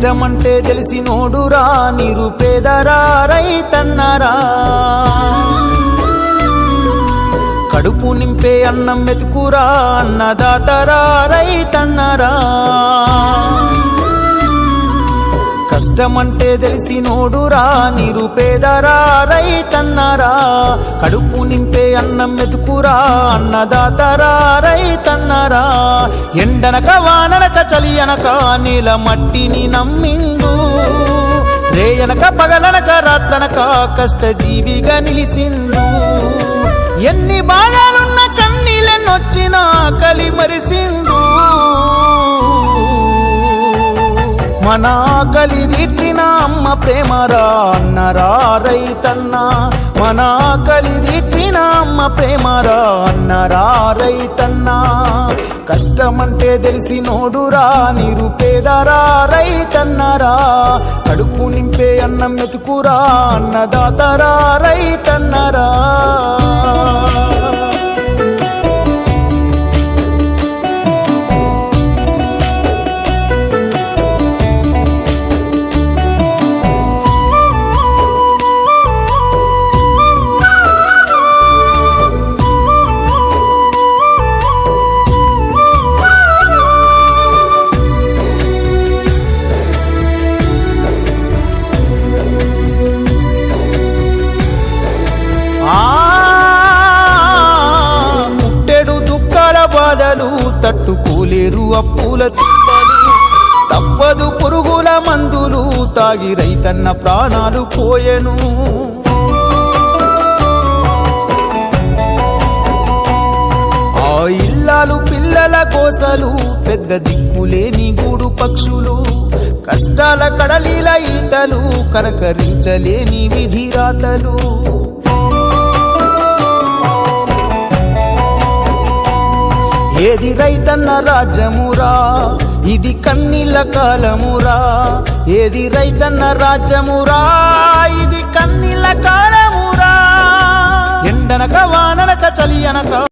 కష్టమంటే తెలిసినోడురా నిరుపేదరా రైతన్నరా. కడుపు నింపే అన్నం మెతుకురా అన్నదాతరా రైతన్నరా. కష్టమంటే తెలిసినోడురా నిరుపేదరా రైతన్నరా. కడుపు నింపే అన్నం మెతుకురా అన్నదాతరా రైతన్నరా ఎండనక వాననక చలి అనక నీల మట్టిని నమ్మిండు. రేయనక పగలనక రాత్రనక కష్టజీవిగా నిలిసిండు. ఎన్ని బాధలున్న కన్నీళ్ళెన్నొచ్చినా కలి మరిసిండు. మన కలి తీర్చిన అమ్మ ప్రేమరా అన్నరా రైతన్నా. మన ఆకలి తీర్చిన అమ్మ ప్రేమరా అన్నరా రైతన్నా. కష్టమంటే తెలిసినోడురా నిరుపేదరా రైతన్నరా కడుపు నింపే అన్నం మెతుకురా అన్నదాతరా రైతన్నరా తట్టుకోలేరు అప్పుల తిప్పలు తప్పదు పురుగుల మందులు తాగి రైతన్న ప్రాణాలు పోయెను. ఆ ఇల్లాలు పిల్లల కోసలు పెద్ద దిక్కులేని గూడు పక్షులు. కష్టాల కడలీల ఈతలు కనకరించలేని విధిరాతలు. ఏది రైతన్న రాజ్యమురా? ఇది కన్నీళ్ళ కాలమురా. ఏది రైతన్న రాజ్యమురా? ఇది కన్నీళ్ళ కాలమురా. ఎండనక వాననక చలి అనక